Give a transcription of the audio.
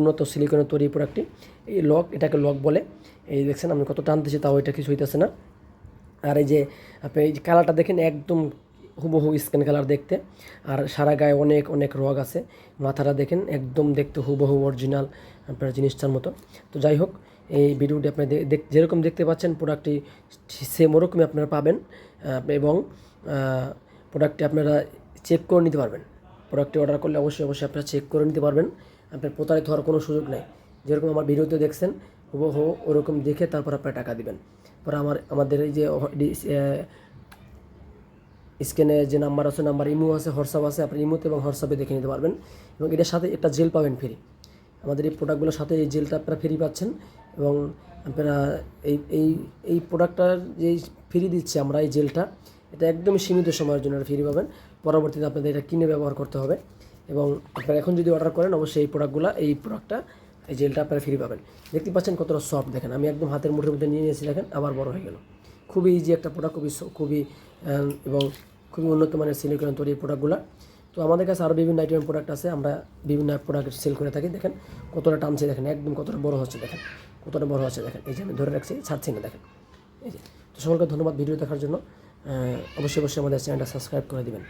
উন্নত সিলিকনের তৈরি প্রোডাক্টটি এই লক এটাকে লক বলে। এই দেখছেন, আমি কত টানতেছি তাও এটা কিছু হইতেছে না। আর এই যে আপনি এই কালারটা দেখেন, একদম হুবহু স্কিন কালার দেখতে। আর সারা গায়ে অনেক অনেক রগ আছে। মাথাটা দেখেন, একদম দেখতে হুবহু অরিজিনাল আপনার জিনিসটার মতো। তো যাই হোক, এই ভিডিওটি আপনি যেরকম দেখতে পাচ্ছেন প্রোডাক্টটি সেম ওরকমই আপনারা পাবেন। এবং প্রোডাক্টটি আপনারা চেক করে নিতে পারবেন। প্রোডাক্টটি অর্ডার করলে অবশ্যই অবশ্যই আপনারা চেক করে নিতে পারবেন। আপনার প্রতারিত হওয়ার কোনো সুযোগ নেই। যেরকম আমার ভিডিওতে দেখছেন, হুবহু ওরকম দেখে তারপর আপনারা টাকা দিবেন। পরে আমার, আমাদের এই যে স্ক্যানে যে নাম্বার আছে নাম্বার ইমো আছে, হোয়াটসঅ্যাপ আছে আপনি ইমোতে এবং হোয়াটসঅ্যাপে দেখে নিতে পারবেন। এবং এটার সাথে একটা জেল পাবেন ফ্রি আমাদের এই প্রোডাক্টগুলোর সাথে এই জেলটা আপনারা ফ্রি পাচ্ছেন। এবং আপনারা এই এই এই প্রোডাক্টটার যে ফ্রি দিচ্ছি আমরা, এই জেলটা এটা একদমই সীমিত সময়ের জন্য ফ্রি পাবেন। পরবর্তীতে আপনাদের এটা কিনে ব্যবহার করতে হবে এবং আপনারা এখন যদি অর্ডার করেন, অবশ্যই এই প্রোডাক্টগুলো এই প্রোডাক্টটা এই জেলটা আপনারা ফ্রি পাবেন। দেখতে পাচ্ছেন কতটা সফট দেখেন। আমি একদম হাতের মুঠের মধ্যে নিয়ে নিয়েছি, দেখেন, আবার বড় হয়ে গেল। খুবই ইজি একটা প্রোডাক্ট খুবই খুবই এবং খুবই উন্নত মানের সিলিকন তৈরি এই প্রোডাক্টগুলো তো আমাদের কাছে আরও বিভিন্ন আইটেমের প্রোডাক্ট আছে, আমরা বিভিন্ন প্রোডাক্ট সেল করে থাকি, দেখেন। কতটা টানছে, দেখেন, একদম কতটা বড় হচ্ছে, দেখেন। কতটা বড় হচ্ছে, দেখেন। এই যে আমি ধরে রাখছি, ছাড়ছি না, দেখেন। এই যে। তো সকলকে ধন্যবাদ ভিডিও দেখার জন্য। অবশ্যই অবশ্যই আমাদের চ্যানেলটা সাবস্ক্রাইব করে দিবেন।